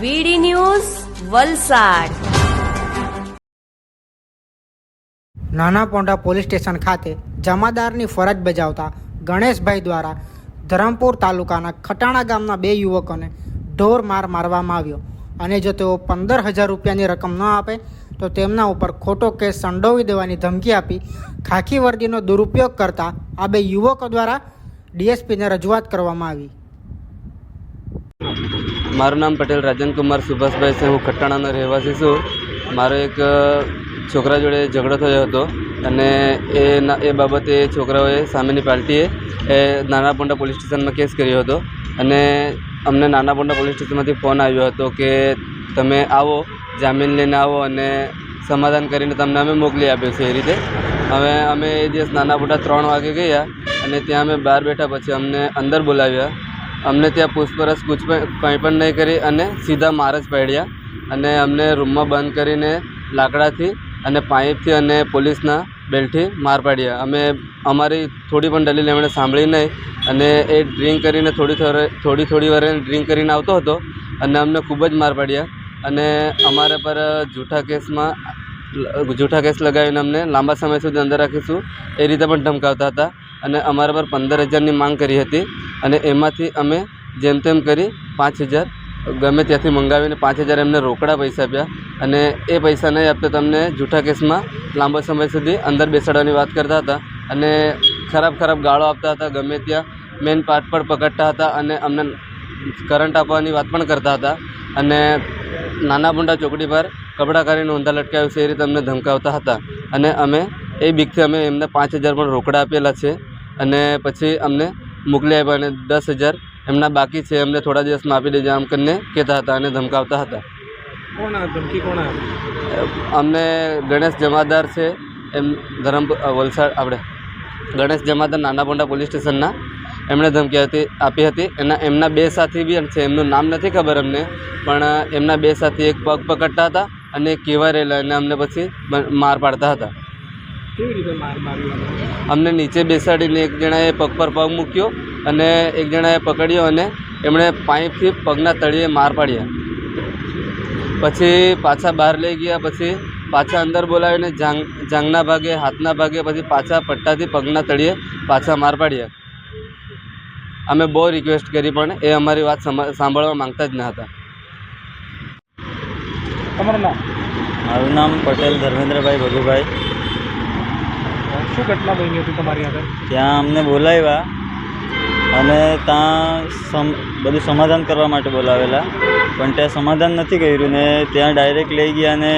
વીડી news Valsad. નાના Ponda police station ખાતે જમાદારની ફરજ બજાવતા ગણેશભાઈ દ્વારા ધરમપુર તાલુકાના ખટાણા ગામના બે યુવકોને ઢોર માર મારવામાં આવ્યો. અને જો તેઓ પંદર હજાર રૂપિયાની રકમ ન આપે, તો તેમના ઉપર ખોટો કેસ સંડોવી દેવાની ધમકી આપી ખાખી વર્દીનો દુરુપયોગ કરતા આ બે યુવકો દ્વારા ડીએસપીને રજૂઆત કરવામાં આવી. મારું નામ પટેલ રાજનકુમાર સુભાષભાઈ છે, હું ખટાણાનો રહેવાસી છું. મારો એક છોકરા જોડે ઝઘડો થયો હતો અને એ એ બાબતે છોકરાઓએ સામેની પાર્ટીએ એ નાના પોંડા પોલીસ સ્ટેશનમાં કેસ કર્યો હતો અને અમને નાના પોંડા પોલીસ સ્ટેશનમાંથી ફોન આવ્યો હતો કે તમે આવો, જામીન લઈને આવો અને સમાધાન કરીને તમને અમે મોકલી આપ્યો છે એ રીતે. હવે અમે એ દિવસ નાના પોંડા ત્રણ વાગે ગયા અને ત્યાં અમે બહાર બેઠા પછી અમને અંદર બોલાવ્યા. અમને ત્યાં પૂછપરછ કુછ કંઈ પણ નહીં કરી અને સીધા માર જ પાડ્યા. અને અમને રૂમમાં બંધ કરીને લાકડાથી અને પાઇપથી અને પોલીસના બેલ્ટથી માર પાડ્યા. અમે અમારી થોડી પણ દલીલ એમણે સાંભળી નહીં. અને એ ડ્રિંક કરીને થોડી થોડી થોડી વાર ડ્રિંક કરીને આવતો હતો અને અમને ખૂબ જ માર પાડ્યા. અને અમારા પર જૂઠા કેસમાં જૂઠા કેસ લગાવીને અમને લાંબા સમય સુધી અંદર રાખીશું. એ રીતે પણ ધમકાવતા હતા. અને અમારા પર પંદર હજારની માંગ કરી હતી. અને એમાંથી અમે જેમ તેમ કરી પાંચ હજાર ગમે ત્યાંથી મંગાવીને પાંચ હજાર એમને રોકડા પૈસા આપ્યા. અને એ પૈસા નહીં આપતા તમને જૂઠા કેસમાં લાંબા સમય સુધી અંદર બેસાડવાની વાત કરતા હતા. અને ખરાબ ખરાબ ગાળો આપતા હતા, ગમે ત્યાં મેન પાર્ટ પર પકડતા હતા અને અમને કરંટ આપવાની વાત પણ કરતા હતા. અને નાના મોટા ચોકડી પર કપડાં કરીને ઊંધા લટકાવ્યું છે એ રીતે અમને ધમકાવતા હતા. અને અમે એ બીકથી અમે એમને પાંચ હજાર પણ રોકડા આપેલા છે. અને પછી અમને મોકલી આપ્યા અને દસ હજાર એમના બાકી છે. એમને થોડા દિવસમાં આપી દેજો. આમ કરીને કહેતા હતા અને ધમકાવતા હતા. કોણ ધમકી કોણ અમને ગણેશ જમાદાર છે. એમ ધરમ વલસાડ આપણે. ગણેશ જમાદાર નાના પોલીસ સ્ટેશનના. એમણે ધમકી હતી આપી હતી. એના એમના બે સાથી બી છે. એમનું નામ નથી ખબર અમને. પણ એમના બે સાથી એક પગ પકડતા હતા અને કેવા રહેલા અને અમને પછી માર પાડતા હતા. કેવી રીતે માર માર્યો? અમને નીચે બેસાડીને એક જણાએ પગ પર પગ મૂક્યો અને એક જણાએ પકડ્યો અને એમણે પાઇપથી પગના તળિયે માર પાડ્યા. પછી પાછા બહાર લઈ ગયા પછી પાછા અંદર બોલાવીને જાંગ જાંગના ભાગે હાથના ભાગે પછી પાછા પટ્ટાથી પગના તળિયે પાછા માર પાડ્યા. અમે બહુ રિક્વેસ્ટ કરી પણ એ અમારી વાત સાંભળવા માંગતા જ ન હતા. તમારું નામ? મારું નામ પટેલ ધર્મેન્દ્રભાઈ ભગુભાઈ. શું ઘટના બની હતી તમારી આગળ? ત્યાં અમને બોલાવ્યા અને ત્યાં બધું સમાધાન કરવા માટે બોલાવેલા. પણ ત્યાં સમાધાન નથી કર્યું ને ત્યાં ડાયરેક્ટ લઈ ગયા અને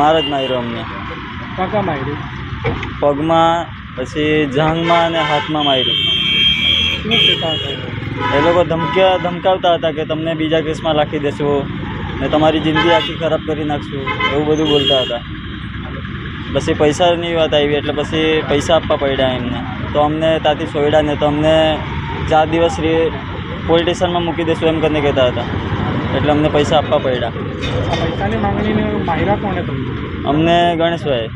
માર જ માર્યો અમને. કાકા માર્યું? પગમાં પછી જાંઘમાં અને હાથમાં માર્યું. એ લોકો ધમક્યા ધમકાવતા હતા કે તમને બીજા કેસમાં રાખી દેશું ને તમારી જિંદગી આખી ખરાબ કરી નાખશું એવું બધું બોલતા હતા. પછી પૈસાની વાત આવી એટલે પછી પૈસા આપવા પડ્યા એમને. તો અમને ત્યાંથી છોડ્યા ને તો અમને ચાર દિવસ રી પોલીસ સ્ટેશનમાં મૂકી દેશું એમ કરીને કહેતા હતા. એટલે અમને પૈસા આપવા પડ્યા. પૈસાની માંગણીને માર્યા કોણે અમને ગણેશભાઈ.